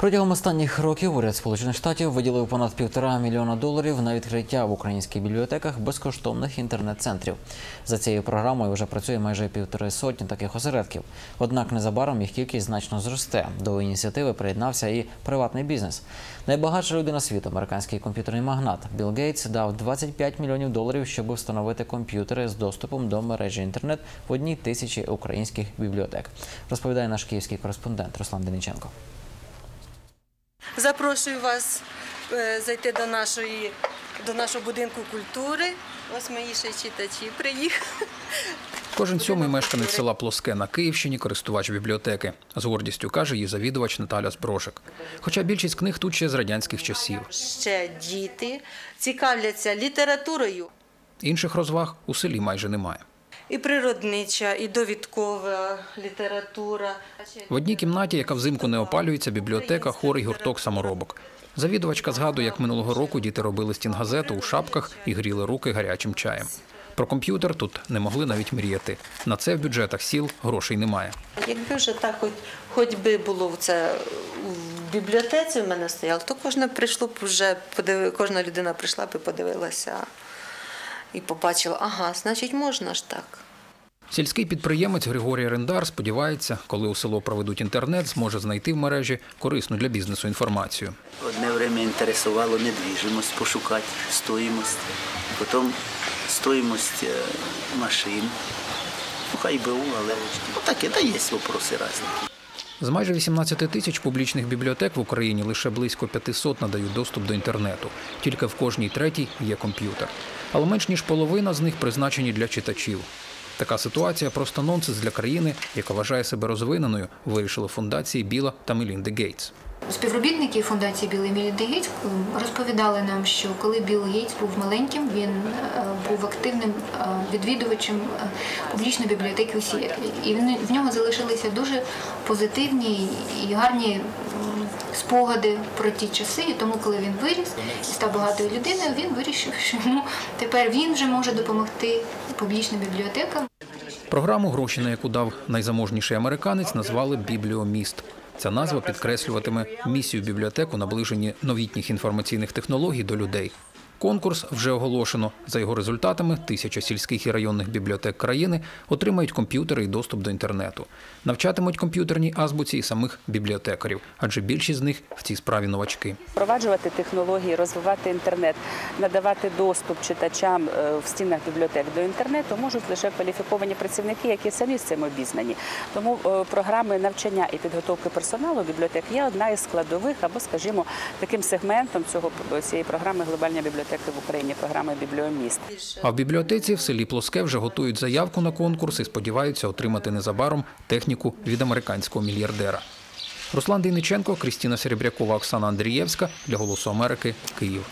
Протягом останніх років уряд Сполучених Штатів виділив понад півтора мільйона доларів на відкриття в українських бібліотеках безкоштовних інтернет-центрів. За цією програмою вже працює майже півтори сотні таких осередків. Однак незабаром їх кількість значно зросте. До ініціативи приєднався і приватний бізнес. Найбагатша людина світу, американський комп'ютерний магнат Білл Гейтс, дав 25 мільйонів доларів, щоб встановити комп'ютери з доступом до мережі інтернет в одній тисячі українських бібліотек. Розповідає наш київський кореспондент Руслан Дениченко. Запрошую вас е, зайти до нашої до нашого будинку культури. Ось мої ще читачі приїхали. Кожен сьомий мешканець села Плоске на Київщині користувач бібліотеки. З гордістю каже її завідувач Наталя Зброшик. Хоча більшість книг тут ще з радянських часів. Ще діти цікавляться літературою. Інших розваг у селі майже немає. І природнича, і довідкова література. В одній кімнаті, яка взимку не опалюється, бібліотека, хор і гурток саморобок. Завідувачка згадує, як минулого року діти робили стінгазету у шапках і гріли руки гарячим чаєм. Про комп'ютер тут не могли навіть мріяти. На це в бюджетах сіл грошей немає. Якби вже так, хоч, хоч би було це в бібліотеці в мене стояло, то кожне прийшло б вже кожна людина прийшла б і подивилася і побачила, ага, значить можна ж так. Сільський підприємець Григорій Рендар сподівається, коли у село проведуть інтернет, зможе знайти в мережі корисну для бізнесу інформацію. Одне время інтересувало недвіжимость, пошукати стоїмость, потім стоїмость е, машин. Ну, хай БУ, але таке, та є вопроси різні. З майже 18 тисяч публічних бібліотек в Україні лише близько 500 надають доступ до інтернету. Тільки в кожній третій є комп'ютер. Але менш ніж половина з них призначені для читачів. Така ситуація просто нонсенс для країни, яка вважає себе розвиненою, вирішили фундації Біла та Мелінди Гейтс. Співробітники фундації Білл і Мелінда Гейтс розповідали нам, що коли Білл Гейтс був маленьким, він е, був активним е, відвідувачем е, публічної бібліотеки у Сіетлі. І в нього залишилися дуже позитивні і гарні спогади про ті часи. І тому, коли він виріс і став багатою людиною, він вирішив, що йому тепер він вже може допомогти публічним бібліотекам. Програму, гроші на яку дав найзаможніший американець, назвали Бібліоміст. Ця назва підкреслюватиме місію бібліотеку наближенні новітніх інформаційних технологій до людей. Конкурс вже оголошено. За його результатами тисяча сільських і районних бібліотек країни отримають комп'ютери і доступ до інтернету. Навчатимуть комп'ютерній азбуці і самих бібліотекарів, адже більшість з них в цій справі новачки. впроваджувати технології, розвивати інтернет, надавати доступ читачам е, в стінах бібліотек до інтернету можуть лише кваліфіковані працівники, які самі з цим обізнані. Тому е, програми навчання і підготовки персоналу бібліотек є одна із складових або, скажімо, таким сегментом цього цієї програми глобальні бібліотеки в Україні, програми Бібліоміст. А в бібліотеці в селі Плоске вже готують заявку на конкурс і сподіваються отримати незабаром техніку від американського мільярдера. Руслан Дейниченко, Крістіна Серебрякова, Оксана Андрієвська для Голосу Америки, Київ.